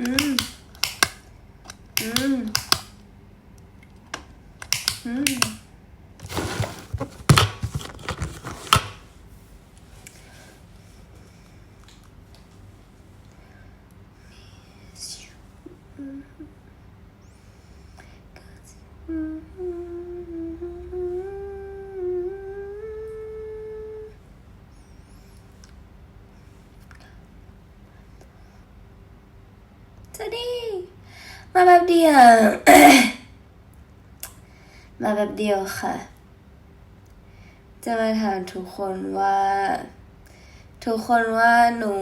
อืม อืม อืม สวัสดี มาแบบเดียว มาแบบเดียวค่ะ จะมาถามทุกคนว่า ทุกคนว่าหนู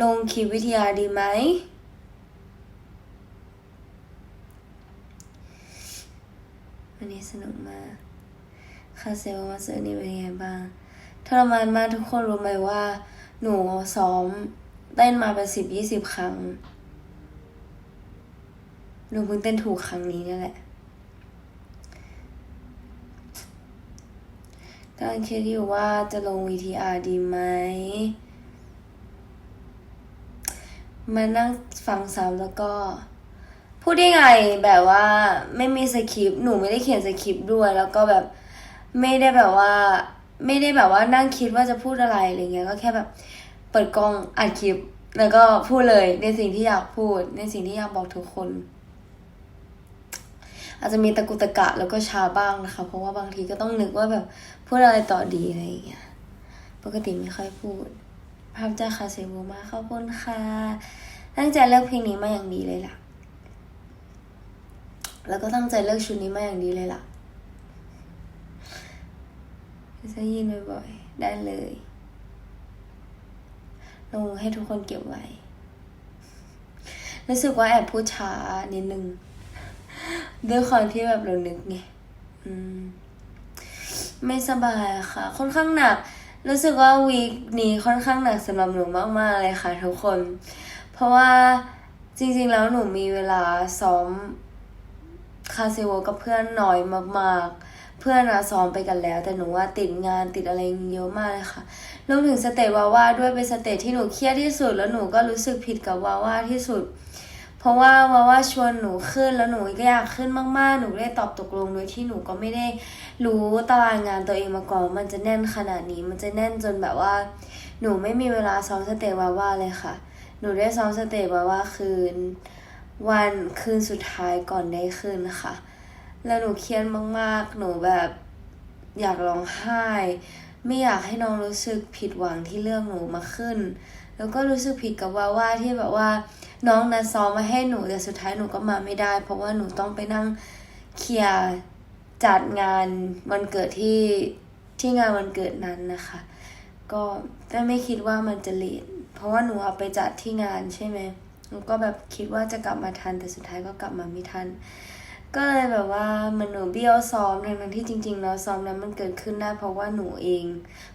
ลงคลิปวิทยาดีไหมวันนี้สนุกมาก คาเซลมาเซอร์นี่เป็นยังไงบ้างทรมานมากทุกคนรู้ไหมว่า หนูซ้อม เต้นมาเป็นสิบยี่สิบครั้งหนูเพิ่งเต้นถูกครั้งนี้นี่แหละกำลังคิดอยู่ว่าจะลง VTR ดีไหม มานั่งฟังซ้ำแล้วก็ พูดได้ไงแบบว่าไม่มีสคริปต์หนูไม่ได้เขียนสคริปต์ด้วย แล้วก็แบบไม่ได้แบบว่า ไม่ได้แบบว่านั่งคิดว่าจะพูดอะไรอะไรเงี้ยก็แค่แบบ ปิดกล้องอัดคลิป แล้วก็พูดเลยในสิ่งที่อยากพูด ในสิ่งที่อยากบอกทุกคน อาจจะมีตะกุตะกะแล้วก็ช้าบ้างนะคะ เพราะว่าบางทีก็ต้องนึกว่าแบบพูดอะไรต่อดีอะไรอย่างเงี้ยปกติไม่ค่อยพูดภาพจ้าคาเซโบมาขอบคุณค่ะตั้งใจเลือกเพลงนี้มาอย่างดีเลยล่ะ แล้วก็ตั้งใจเลือกชุดนี้มาอย่างดีเลยล่ะจะยินบ่อยๆได้เลย ลงให้ทุกคนเก็บไว้ รู้สึกว่าแอบพูดช้านิดนึงด้วยความที่แบบเรานึกไงอืม ไม่สบายค่ะ ค่อนข้างหนัก รู้สึกว่าวีคนี้ค่อนข้างหนักสำหรับหนูมากๆเลยค่ะ ทุกคน เพราะว่าจริง ๆ แล้วหนูมีเวลาซ้อมคาเซโวกับเพื่อนน้อยมากๆ เพื่อนอะซ้อมไปกันแล้ว แต่หนูว่าติดงานติดอะไรเยอะมากเลยค่ะรวมถึงสเตจวาว่าด้วยเป็นสเตจที่หนูเครียดที่สุด แล้วหนูก็รู้สึกผิดกับวาว่าที่สุด เพราะว่าวาว่าชวนหนูขึ้นแล้วหนูก็อยากขึ้นมากๆ หนูได้ตอบตกลงโดยที่หนูก็ไม่ได้รู้ตารางงานตัวเองมาก่อนมันจะแน่นขนาดนี้ มันจะแน่นจนแบบว่า หนูไม่มีเวลาซ้อมสเตจวาว่าเลยค่ะ หนูได้ซ้อมสเตจวาว่าคืนวันคืนสุดท้ายก่อนได้ขึ้นค่ะ แล้วหนูเครียดมากๆ หนูแบบอยากร้องไห้ ไม่อยากให้น้องรู้สึกผิดหวังที่เลือกหนูมาขึ้น แล้วก็รู้สึกผิดกับว่าว่าที่แบบว่า น้องนัดซ้อมมาให้หนูแต่สุดท้ายหนูก็มาไม่ได้ เพราะว่าหนูต้องไปนั่งเคลียร์จัดงานวันเกิดที่ที่งานวันเกิดนั้นนะคะ ก็แต่ไม่คิดว่ามันจะเลทเพราะว่าหนูเอาไปจัดที่งานใช่ไหมหนูก็แบบคิดว่าจะกลับมาทันแต่สุดท้ายก็กลับมาไม่ทัน ก็เลยแบบว่าเหมันหนูเบี้ยวซ้อมทั้งที่จริง ๆ แล้วซ้อมนั้นมันเกิดขึ้นได้เพราะว่าหนูเอง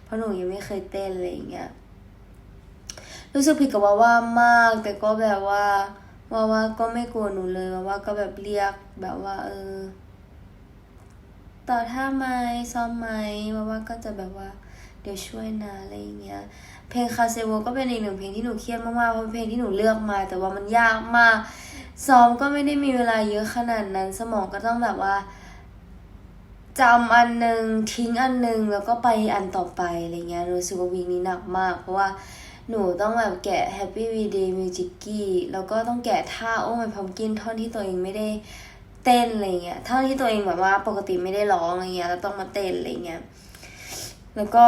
เพราะหนูยังไม่เคยเต้นอะไรอย่างเงี้ยรู้สึกผิดกับว่าว่ามาก แต่ก็แบบว่าว่าว่าก็ไม่กลัวหนูเลยว่าว่าก็แบบเรียกแบบว่า เออ ต่อท่าไหมซ้อมไหมว่าว่าก็จะแบบว่า เดี๋ยวช่วยนะอะไรอย่างเงี้ยเพลงคาเซโวก็เป็นอีกหนึ่งเพลงที่หนูเครียดมากๆเพราะเป็นเพลงที่หนูเลือกมา แต่ว่ามันยากมาก ซ้อมก็ไม่ได้มีเวลาเยอะขนาดนั้น สมองก็ต้องแบบว่าจำอันหนึ่งทิ้งอันหนึ่งแล้วก็ไปอันต่อไปอะไรเงี้ยรู้สึกว่าวีคนี้หนักมาก เพราะว่าหนูต้องแบบแกะ Happy V Day Music กี้แล้วก็ต้องแกะท่าโอ้ my pumpkin ท่อนที่ตัวเองไม่ได้เต้นอะไรเงี้ยท่อนที่ตัวเองแบบว่าปกติไม่ได้ร้องอะไรเงี้ยแล้วต้องมาเต้นอะไรเงี้ยแล้วก็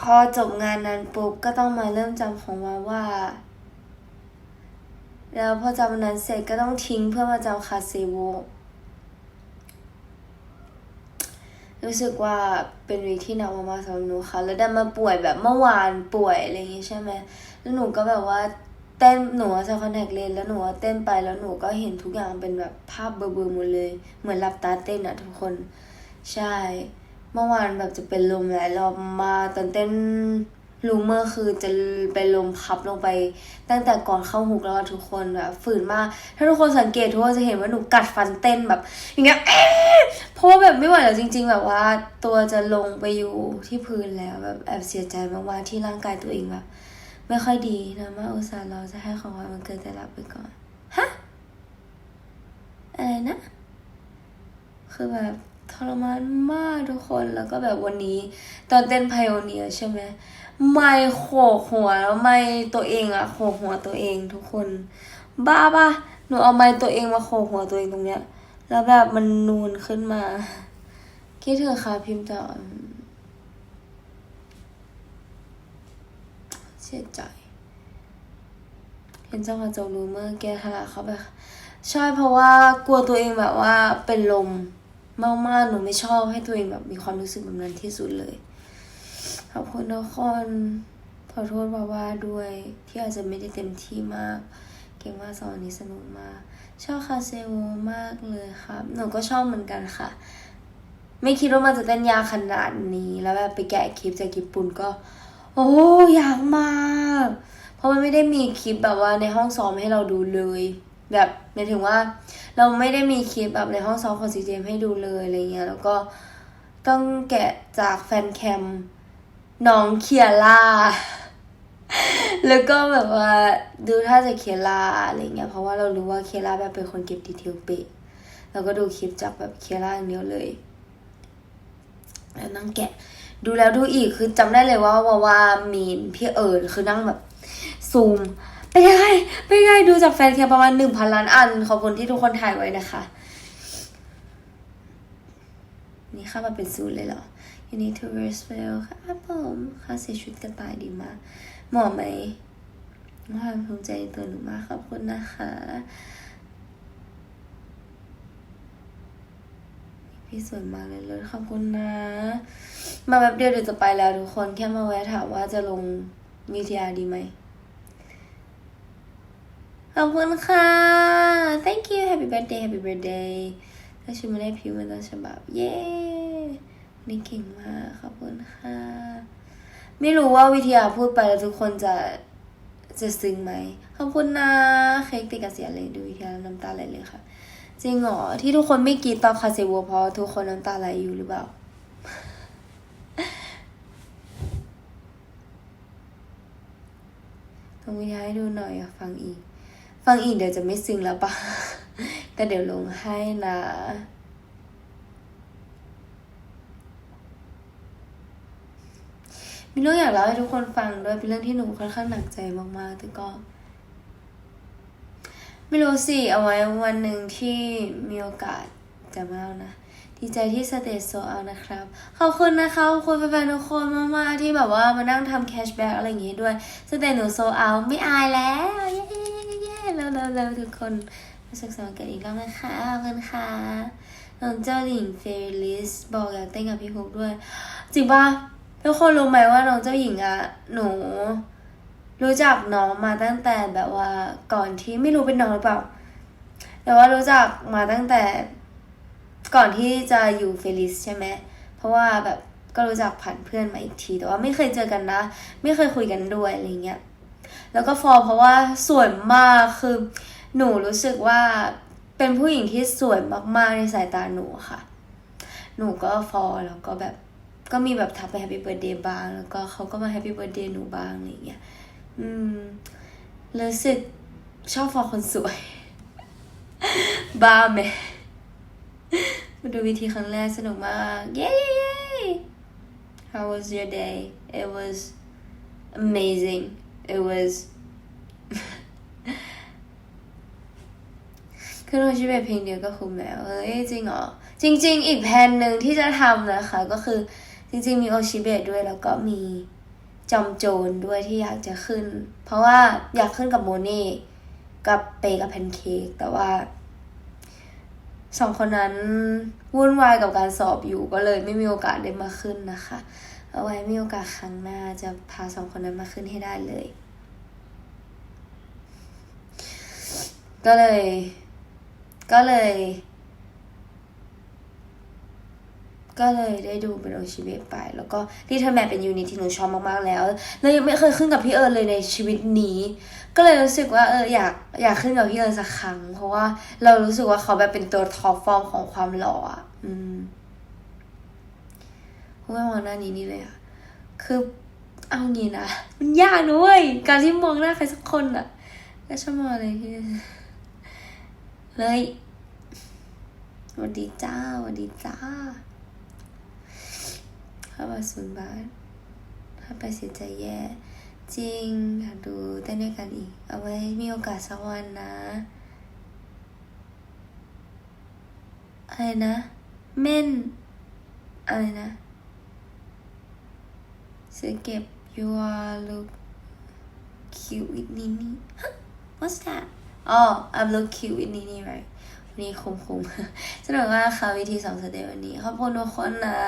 พอจบงานนั้นปุ๊บก็ต้องมาเริ่มจำของว่าว่า แล้วพอจำอันนั้นเสร็จก็ต้องทิ้งเพื่อมาจำคาเซโวรู้สึกว่าเป็นวีคที่หนักมากๆสำหรับหนูค่ะ แล้วดันมาป่วยแบบเมื่อวานป่วยอะไรอย่างงี้ใช่ไหมแล้วหนูก็แบบว่าเต้นหนูใส่คอนแทคเลนส์แล้วหนูเต้นไปแล้วหนูก็เห็นทุกอย่างเป็นแบบภาพเบลอๆหมดเลย เหมือนหลับตาเต้นอะทุกคน ใช่ เมื่อวานแบบจะเป็นลมหลายรอบมาตอนเต้น ลูเมอร์คือจะเป็นลมพับลงไป ตั้งแต่ก่อนเข้าฮุกแล้วทุกคนแบบฝืนมาก ถ้าทุกคนสังเกตทุกคนจะเห็นว่าหนูกัดฟันเต้นแบบ อย่างเงี้ยเพราะว่าแบบไม่ไหวแล้วจริง ๆ แบบว่า ตัวจะลงไปอยู่ที่พื้นแล้วแบบแอบเสียใจมากๆที่ร่างกายตัวเองแบบ ไม่ค่อยดีนะมาอุตส่าห์เราจะให้ของขวัญวันเกิดแต่รับไปก่อนฮะอะไรนะ คือแบบทรมานมากทุกคนแล้วก็แบบวันนี้ ตอนเต้นไพโอเนียใช่ไหม ไม่โขกหัวแล้วไม่ตัวเองอะโขกหัวตัวเองทุกคน บ้าปะหนูเอาไม้ตัวเองมาโขกหัวตัวเองตรงเนี้ย แล้วแบบมันนูนขึ้นมาคิดถึงค่ะพิมพ์ต่อเสียใจเห็นจังหวะโจรูเมอร์แกทะลักเข้าไปใช่เพราะว่ากลัวตัวเองแบบว่าเป็นลมมากๆหนูไม่ชอบให้ตัวเองแบบมีความรู้สึกแบบนั้นที่สุดเลย คุณทุกคนขอโทษว่าว่าด้วยที่อาจจะไม่ได้เต็มที่มาก เก่งมาสอนนี้สนุกมาก ชอบคาเซโวมากเลยครับ หนูก็ชอบเหมือนกันค่ะ ไม่คิดว่ามันจะเต้นยากขนาดนี้ แล้วแบบไปแกะคลิปจากญี่ปุ่นก็ โอ้ยากมาก เพราะมันไม่ได้มีคลิปแบบว่าในห้องซ้อมให้เราดูเลยแบบหมายถึงว่าเราไม่ได้มีคลิปแบบในห้องซ้อมของซีเจมให้ดูเลยอะไรเงี้ยแล้วก็ต้องแกะจากแฟนแคม น้องเคียร่า แล้วก็แบบว่าดูท่าจะเคียร่าอะไรเงี้ย เพราะว่าเรารู้ว่าเคียร่าแบบเป็นคนเก็บดีเทลเป๊ะเราก็ดูคลิปจากแบบเคียร่าอย่างเดียวเลย แล้วนั่งแกะ ดูแล้วดูอีกคือจำได้เลยว่าว่าวามีนพี่เอิญคือนั่งแบบซูมไปนไงไปนไงดูจากแฟนแคมประมาณหนึ่งพันล้านอัน ขอบคุณที่ทุกคนถ่ายไว้นะคะ นี่ค่ามาเป็นศูนย์เลยเหรอ You need to wear spell ครับผมค่าใส่ชุดกระต่ายดีมากเหมาะไหมความภูมิใจในตัวหนูมากขอบคุณนะคะพี่สวยมากเลยเลยขอบคุณนะ มาแบบเดียวเดี๋ยวจะไปแล้วทุกคนแค่มาแวะถามว่าจะลงมีทีอาดีไหมขอบคุณค่ะ thank you happy birthday happy birthday ถ้าฉันไม่ได้พิมพ์มันต้นฉบับ เย้นี่เก่งมากขอบคุณค่ะ ไม่รู้ว่าวิทยาพูดไปแล้วทุกคนจะจะซึ้งไหมขอบคุณนะเค้กติดกระเสียเลยดูวิทยาน้ำตาไหลเลยค่ะ จริงเหรอที่ทุกคนไม่กรีดตอนคาเซวัวเพราะทุกคนน้ำตาไหลอยู่หรือเปล่าต้องวิทยาให้ดูหน่อยอยากฟังอีก ฟังอีกเดี๋ยวจะไม่ซึ้งแล้วปะ ก็เดี๋ยวลงให้นะมีเรื่องอยากเล่าให้ทุกคนฟังด้วยเป็นเรื่องที่หนูค่อนข้างหนักใจมากๆ แต่ก็ ไม่รู้สิ เอาไว้วันหนึ่งที่มีโอกาสจะมาเล่านะ ดีใจที่สเตจโซเอานะครับ ขอบคุณนะคะขอบคุณแฟนๆทุกคนมากๆ ที่แบบว่ามานั่งทำแคชแบ็กอะไรอย่างงี้ด้วย สเตจหนูโซเอาไม่อายแล้ว เย้ๆๆๆเร็วๆทุกคน ศึกษากันอีกรอบนะคะขอบคุณค่ะน้องเจ้าหญิงเฟรลิสบอกอยากเต้นกับพี่ฮุกด้วย จริงปะทุกคนรู้ไหมว่าน้องเจ้าหญิงอะหนู รู้จักน้องมาตั้งแต่แบบว่าก่อนที่ไม่รู้เป็นน้องหรือเปล่า แต่ว่ารู้จักมาตั้งแต่ก่อนที่จะอยู่เฟลิสใช่ไหมเพราะว่าแบบก็รู้จักผ่านเพื่อนมาอีกที แต่ว่าไม่เคยเจอกันนะ ไม่เคยคุยกันด้วยอะไรเงี้ยแล้วก็ฟอร์เพราะว่าสวยมากคือ หนูรู้สึกว่าเป็นผู้หญิงที่สวยมากๆในสายตาหนูค่ะ หนูก็ฟอร์แล้วก็แบบก็มีแบบทักไปแฮปปี้เบิร์ดเดย์บ้าง แล้วก็เขาก็มาแฮปปี้เบิร์ดเดย์หนูบ้างอะไรเงี้ย อืมรู้สึกชอบฟอร์คนสวย บ้าไหมมาดูวิธีครั้งแรกสนุกมาก เย้เย้เย้ How was your day? It was amazing. It was คือเราชีวิตเพลงเดียวก็คุ้มแล้ว เอ้ยจริงเหรอ จริง ๆ อีกแผนหนึ่งที่จะทำนะคะ ก็คือจริง ๆ มีโอชิเบะด้วยแล้วก็มีจอมโจรด้วยที่อยากจะขึ้น เพราะว่าอยากขึ้นกับโมเน่กับเปกับแพนเค้กแต่ว่าสองคนนั้นวุ่นวายกับการสอบอยู่ก็เลยไม่มีโอกาสได้มาขึ้นนะคะ เอาไว้มีโอกาสครั้งหน้าจะพาสองคนนั้นมาขึ้นให้ได้เลย ก็เลย ก็เลย ก็เลยได้ดูเป็นโอชิเบะไป แล้วก็ที่เธอแมนเป็นยูนิตที่หนูชอบมากๆแล้วแล้วยังไม่เคยขึ้นกับพี่เอิญเลยในชีวิตนี้ ก็เลยรู้สึกว่าเอออยากอยากขึ้นกับพี่เอิญสักครั้ง เพราะว่าเรารู้สึกว่าเขาแบบเป็นตัวท็อปฟอร์มของความหล่ออะ อืมคุณไม่มองหน้านี้นี่เลยอะ คือเอางี้นะ มันยากนะเว้ยการที่มองหน้าใครสักคนอะ แล้วชอบมองอะไรที่เลย สวัสดีจ้าสวัสดีจ้าห้าบาทศูนย์บาทถ้าไปเสียใจแย่ จริงอยากดูเต้นด้วยกันอีก เอาไว้มีโอกาสสักวันนะอะไรนะเม่นอะไรนะซื้อเก็บ you are look cute with Nini Huh? what's that อ๋อ I'm look cute with Nini right นนี้คมคมสนุกมากค่ะวิธีสองสเต็ปวันนี้ ขอบคุณทุกคนนะ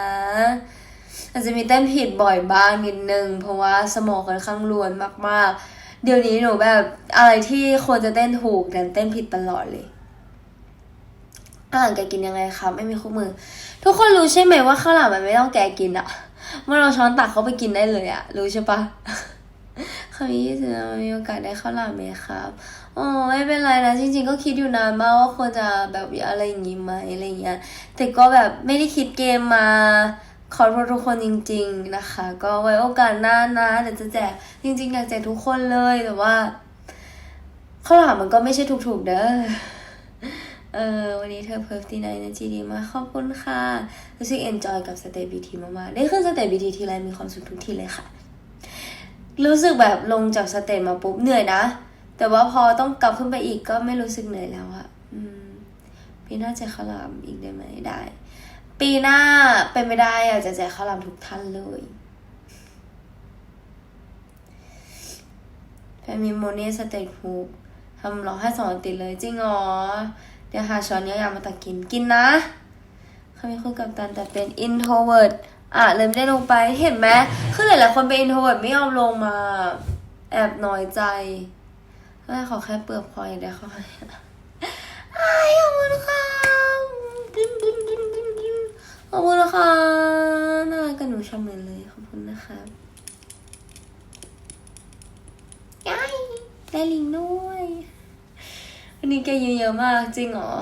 อาจจะมีเต้นผิดบ่อยบ้างนิดนึง เพราะว่าสมองค่อนข้างรวนมากๆ เดี๋ยวนี้หนูแบบอะไรที่ควรจะเต้นถูกแต่เต้นผิดตลอดเลยอาหารแกกินยังไงครับไม่มีคู่มือ ทุกคนรู้ใช่ไหมว่าข้าวหลามมันไม่ต้องแกกินอะเมื่อเราช้อนตักเข้าไปกินได้เลยอะรู้ใช่ปะคำนี้ถึงมีโอกาสได้ข้าวหลามไหมครับ อ๋อไม่เป็นไรนะจริง ๆ ก็คิดอยู่นานมากว่าควรจะแบบอะไรอย่างงี้ไหมอะไรอย่างเงี้ยแต่ก็แบบไม่ได้คิดเกมมาขอโทษทุกคนจริง ๆนะคะ ก็ไว้โอกาสหน้านะเดี๋ยวจะแจกจริง ๆ อยากแจกทุกคนเลยแต่ว่าข้าวหลามมันก็ไม่ใช่ถูกๆเด้อเออวันนี้เธอเพิร์ฟที่ไหนนะจีดีมากขอบคุณค่ะ รู้สึกเอนจอยกับสเตบีทีมากๆ ได้ขึ้นสเตบีทีทีไรมีความสุขทุกทีเลยค่ะ รู้สึกแบบลงจากสเตจมาปุ๊บเหนื่อยนะ แต่ว่าพอต้องกลับขึ้นไปอีกก็ไม่รู้สึกเหนื่อยแล้วอะปีหน้าแจกข้าวหลามอีกได้ไหมได้ ปีหน้าเป็นไม่ได้อยากจะแจกข้าวหลามทุกท่านเลยแฟมีโมเนสเตจฮูทำร้องให้สองวันติดเลยจริงเหรอเดี๋ยวหาช้อนเนี้ยอยามาตักกินกินนะเขามีคุยกับตันแต่เป็น introvert อะเลยไม่ได้ลงไปเห็นไหมคือหลายๆคนเป็น introvert ไม่ยอมลงมา แอบน้อยใจ ก็ขอแค่เปลือกพออย่างเดียวเขาให้อ้ขอบคุณค่ะกินกินกินกินกินขอบคุณนะคะน่ารักกับหนูชอบเหมือนเลยขอบคุณนะคะย้ายได้ลิงด้วยวันนี้แกเยอะๆมากจริงเหรอ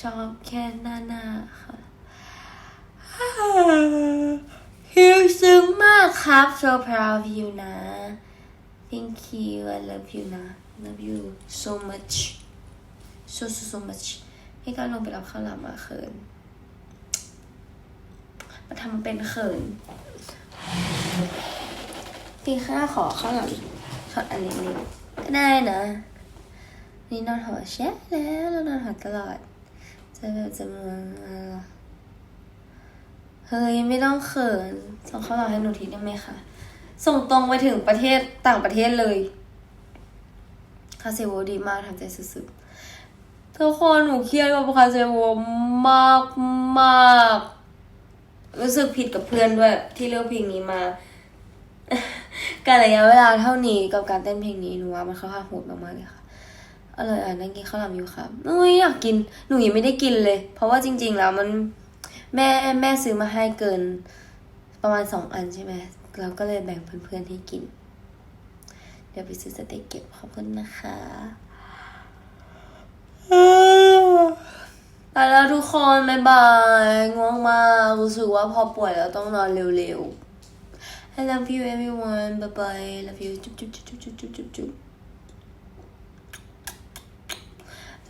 ชอบแค่หน้าหน้าค่ะฮิวซึ้งมากครับ so proud of you นะ thank you I love you นะ love you so much so so so much ให้การลงไปรับข้าวหลามมาเขินมาทำเป็นเขินปีข้าขอข้าวหลามช็อตอันเล็กๆก็ได้นะนี่นอนหอแช่แล้วเรานอนหอตลอด จะแบบจะมืองเฮ้ย ไม่ต้องเขินส่งข้าวหลามให้หนูทีได้ไหมคะ ส่งตรงไปถึงประเทศต่างประเทศเลยคาเซโวดีมากทำใจสุดๆทุกคนหนูเครียดกับคาเซโวมากมากรู้สึกผิดกับเพื่อนด้วยที่เลือกเพลงนี้มา การระยะเวลาเท่านี้กับการเต้นเพลงนี้หนูว่ามันค่อนข้างโหดมากๆเลยค่ะอร่อยอะนั่งกินข้าวหลามอยู่ครับอุ้ยอยากกิน หนูยังไม่ได้กินเลย เพราะว่าจริง ๆ แล้วมันแม่แม่ซื้อมาให้เกิน ประมาณสองอันใช่ไหม เราก็เลยแบ่งเพื่อนๆให้กิน เดี๋ยวไปซื้อสเต็กเก็บขอบคุณนะคะไปแล้วทุกคนบ๊ายบายง่วงมากรู้สึกว่าพอป่วยแล้วต้องนอนเร็วๆ I love you everyone bye bye love you จุ๊บจุ๊บจุ๊บจุ๊บจุ๊บจุ๊บจุ๊บ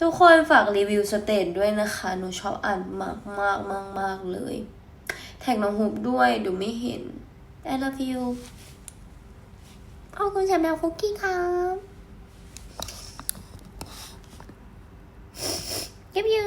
ทุกคนฝากรีวิวสเตจด้วยนะคะ หนูชอบอ่านมากมากมากมากเลย แท็กน้องฮุบด้วยเดูไม่เห็น I love you ขอบคุณสำหรับคุกกี้ครับ Love you